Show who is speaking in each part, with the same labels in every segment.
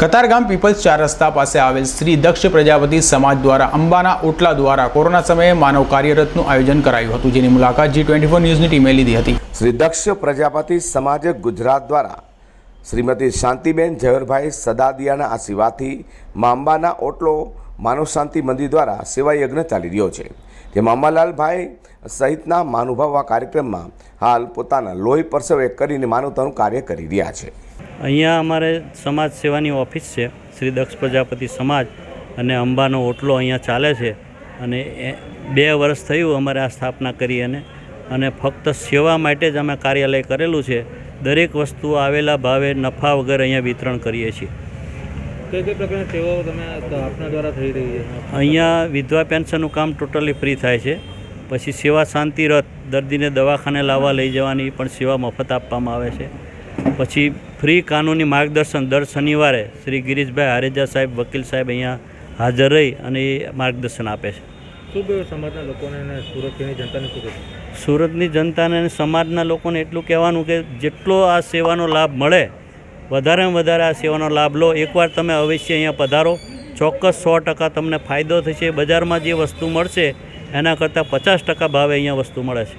Speaker 1: Katargam people's ચાર રસ્તા પાસે આવેલ શ્રી દક્ષ પ્રજાપતિ સમાજ દ્વારા અંબાના ઓટલા દ્વારા કોરોના સમયે માનવ કાર્યરતનું આયોજન કરાયું હતું, જેની મુલાકાત જી ટ્વેન્ટી ફોર ન્યૂઝની ટીમે લીધી હતી.
Speaker 2: શ્રી દક્ષ પ્રજાપતિ સમાજ ગુજરાત દ્વારા શ્રીમતી શાંતિબેન ઝવેરભાઈ સદાદિયાના આશીર્વાદથી માંબાના ઓટલો માનવ શાંતિ મંદિર દ્વારા સેવાયજ્ઞ ચાલી રહ્યો છે જેમાં અંબાલાલભાઈ સહિતના મહાનુભાવ આ કાર્યક્રમમાં હાલ પોતાના લોહી પરસવે કરીને માનવતાનું કાર્ય કરી રહ્યા છે.
Speaker 3: અહીંયા અમારે સમાજ સેવાની ઓફિસ છે, શ્રી દક્ષ પ્રજાપતિ સમાજ અને અંબાનો ઓટલો અહીંયા ચાલે છે અને બે વર્ષ થયું અમારે આ સ્થાપના કરી અને અને ફક્ત સેવા માટે જ અમે કાર્યાલય કરેલું છે દરેક વસ્તુ આવેલા ભાવે નફા વગર અહીંયા વિતરણ કરીએ છીએ.
Speaker 4: કઈ કઈ પ્રકારની સેવાઓ તમે આપના દ્વારા થઈ રહી છે?
Speaker 3: અહીંયા વિધવા પેન્શનનું કામ ટોટલી ફ્રી થાય છે. પછી સેવા શાંતિ રથ દર્દીને દવાખાને લાવવા લઈ જવાની પણ સેવા મફત આપવામાં આવે છે. પછી ફ્રી કાનૂની માર્ગદર્શન દર શનિવારે શ્રી ગિરીશભાઈ હારેજા સાહેબ વકીલ સાહેબ અહીંયા હાજર રહી અને એ માર્ગદર્શન આપે છે.
Speaker 4: શું સમાજના લોકોને અને સુરતની જનતાને શું
Speaker 3: સુરતની જનતાને અને સમાજના લોકોને એટલું કહેવાનું કે જેટલો આ સેવાનો લાભ મળે, વધારેમાં વધારે આ સેવાનો લાભ લો. એકવાર તમે અવશ્ય અહીંયા પધારો. ચોક્કસ સો ટકા તમને ફાયદો થશે. બજારમાં જે વસ્તુ મળશે, એના કરતાં પચાસ ટકા ભાવે અહીંયા વસ્તુ મળે છે.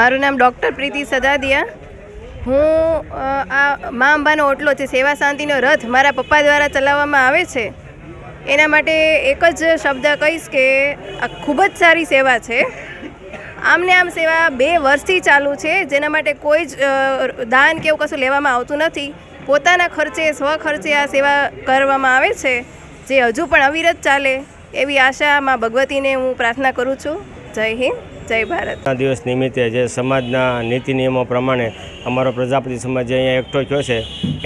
Speaker 5: મારું નામ ડૉક્ટર પ્રીતિ સદાદિયા. હું આ મા અંબાનો ઓટલો છે, સેવા શાંતિનો રથ મારા પપ્પા દ્વારા ચલાવવામાં આવે છે. એના માટે એક જ શબ્દ કહીશ કે આ ખૂબ જ સારી સેવા છે. આમને આમ સેવા બે વર્ષથી ચાલુ છે, જેના માટે કોઈ જ દાન કે એવું કશું લેવામાં આવતું નથી. પોતાના ખર્ચે, સ્વ ખર્ચે આ સેવા કરવામાં આવે છે, જે હજુ પણ અવિરત ચાલે એવી આશા માં ભગવતીને હું પ્રાર્થના કરું છું. જય હિન્દ, જય ભારત.
Speaker 6: દિવસ નિમિત્તે જે સમાજના નીતિ નિયમો પ્રમાણે અમારો પ્રજાપતિ સમાજ જે અહીંયા એકઠો થયો છે,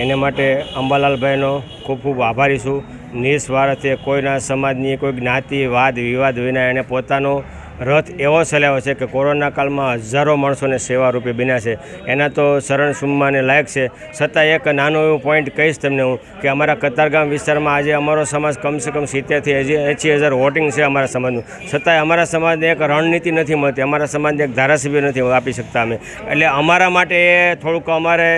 Speaker 6: એને માટે અંબાલાલભાઈનો ખૂબ ખૂબ આભારી છું. નિસ્વાર્થે કોઈના સમાજની કોઈ જ્ઞાતિ, વાદ, વિવાદ વિના એણે પોતાનો રથ એવો ચલાવ્યો છે કે કોરોના કાળમાં હજારો માણસોને સેવા રૂપે બન્યા છે. એના તો શરણ સુમ્માને લાયક છે. છતાં એક નાનો એવું પોઈન્ટ કહીશ તમને હું કે અમારા કતારગામ વિસ્તારમાં આજે અમારો સમાજ કમસે કમ સિત્તેરથી હજી એંસી હજાર વોટિંગ છે અમારા સમાજનું. છતાંય અમારા સમાજને એક રણનીતિ નથી મળતી. અમારા સમાજને એક ધારાસભ્ય નથી આપી શકતા અમે. એટલે અમારા માટે એ થોડુંક અમારે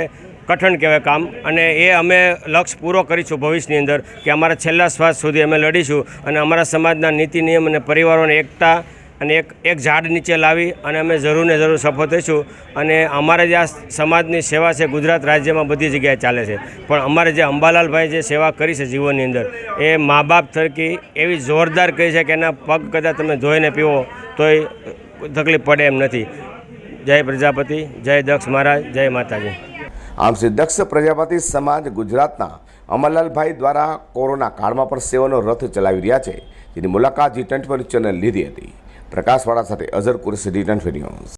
Speaker 6: કઠણ કહેવાય કામ અને એ અમે લક્ષ્ય પૂરો કરીશું ભવિષ્યની અંદર કે અમારા છેલ્લા શ્વાસ સુધી અમે લડીશું અને અમારા સમાજના નીતિ નિયમ અને પરિવારોને એકતા અને એક એક ઝાડ નીચે લાવી અને અમે જરૂર ને જરૂર સફળ થઈશું. અને અમારે જે આ સમાજની સેવા છે, ગુજરાત રાજ્યમાં બધી જગ્યાએ ચાલે છે. પણ અમારે જે અંબાલાલભાઈ જે સેવા કરી છે જીવનની અંદર, એ મા બાપ થકી એવી જોરદાર કહી છે કે એના પગ કદાચ તમે ધોઈને પીવો, તોય તકલીફ પડે એમ નથી. જય પ્રજાપતિ, જય દક્ષ મહારાજ, જય માતાજી.
Speaker 2: આમ શ્રી દક્ષ પ્રજાપતિ સમાજ ગુજરાતના અમરલાલભાઈ દ્વારા કોરોના કાળમાં પણ સેવાનો રથ ચલાવી રહ્યા છે. જેની મુલાકાત જી ટ્વેન્ટી ચેનલ લીધી હતી. પ્રકાશવાળા સાથે અઝર કુરેશી રિટર્ન ન્યૂઝ.